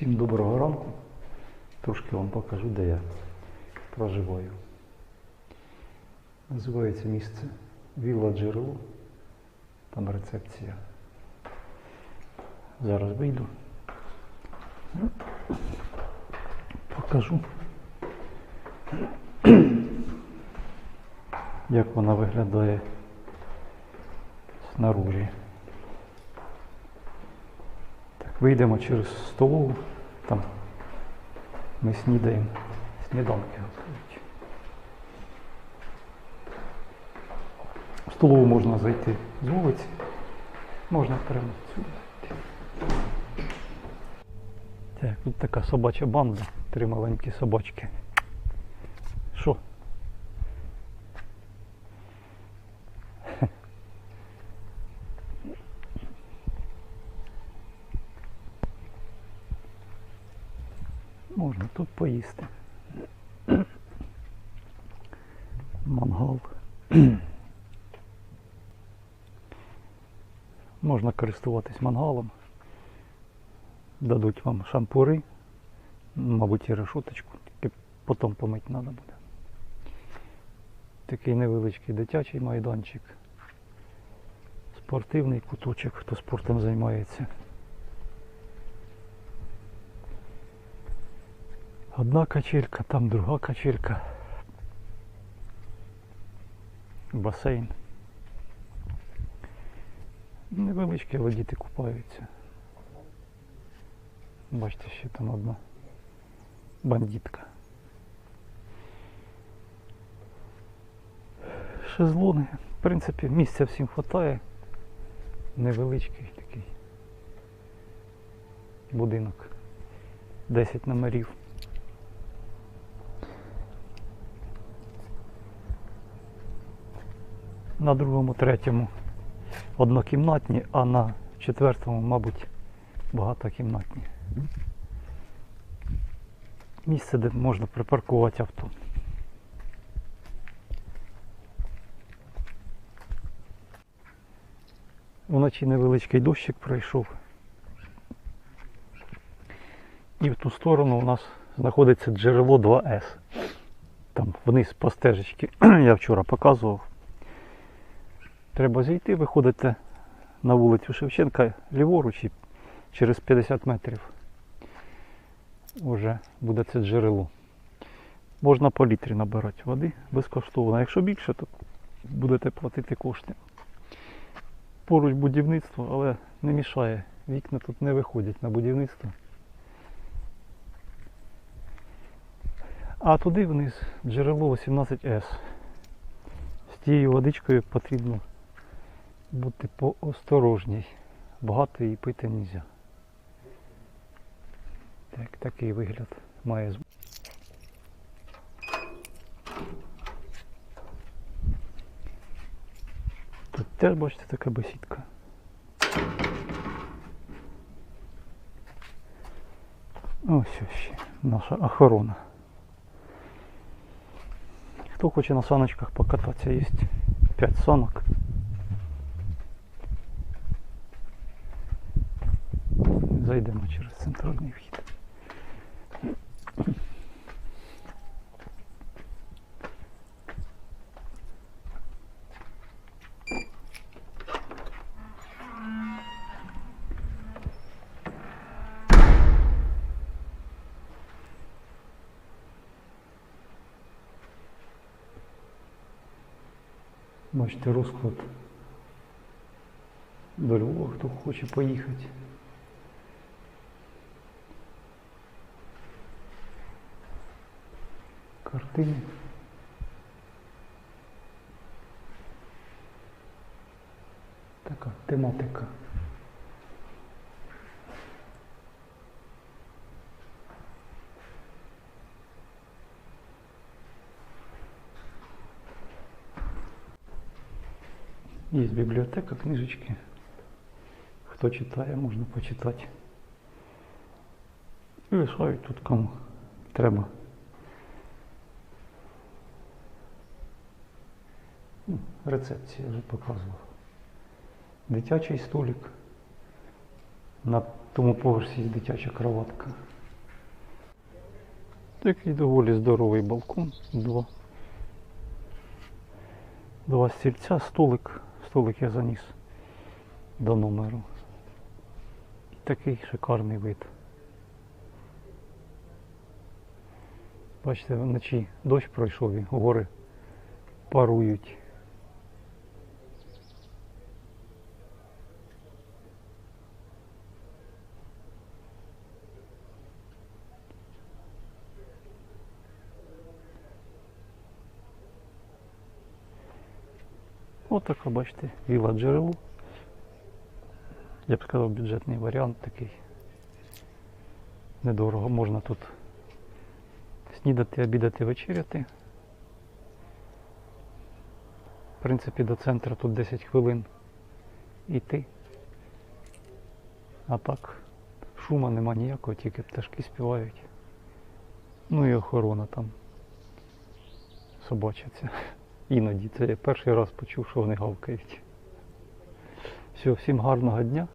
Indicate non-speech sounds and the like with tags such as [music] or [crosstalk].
Всім доброго ранку. Трошки вам покажу, де я проживаю. Називається місце Вілла Джерело. Там рецепція. Зараз вийду. Покажу. Як вона виглядає снаружі. Так, вийдемо через столову, там ми снідаємо, сніданки. В столову можна зайти з вулиці, можна прямо сюди. Так, тут така собача банда, три маленькі собачки. Що? Можна тут поїсти. Мангал. Можна користуватись мангалом. Дадуть вам шампури, мабуть, і решоточку, тільки потім помити треба буде. Такий невеличкий дитячий майданчик. Спортивний куточок, хто спортом займається. Одна качелька, там друга качелька. Басейн. Невеличкі, але діти купаються. Бачите, ще там одна бандитка. Шезлони. В принципі, місця всім вистачає. Невеличкий такий будинок. 10 номерів. На другому, третьому однокімнатні, а на четвертому, мабуть, багатокімнатні. Місце, де можна припаркувати авто. Вночі невеличкий дощик пройшов. І в ту сторону у нас знаходиться джерело 2С. Там вниз по стежечці [clears throat] я вчора показував. Треба зійти, виходите на вулицю Шевченка ліворуч і через 50 метрів вже буде це джерело. Можна по літрі набирати води безкоштовно. Якщо більше, то будете платити кошти. Поруч будівництво, але не мішає. Вікна тут не виходять на будівництво. А туди вниз джерело 18С. З тією водичкою потрібно бути поосторожній. Багато її пити не можна. Так, такий вигляд має. Тут теж бачите така бесідка. Ось ще наша охорона. Хто хоче на саночках покататися, є 5 санок. Зайдемо через центральний вхід. Бачите, розклад до Львова, хто хоче поїхати. Картини. Така тематика. Є бібліотека, книжечки. Хто читає, можна почитати. І лишають тут кому треба. Рецепція вже показував. Дитячий столик На тому поверсі є дитяча кроватка. Такий доволі здоровий балкон. Два. Два стільця, столик. Столик я заніс до номеру. Такий шикарний вид. Бачите, вночі дощ пройшов і гори парують. Отака, бачите, віла джерело. Я б сказав, бюджетний варіант такий. Недорого можна тут снідати, обідати, вечеряти. В принципі, до центру тут 10 хвилин йти. А так, шума нема ніякого, тільки пташки співають. Ну і охорона там собачаться. Іноді це я перший раз почув, що вони гавкають. Все, всім гарного дня.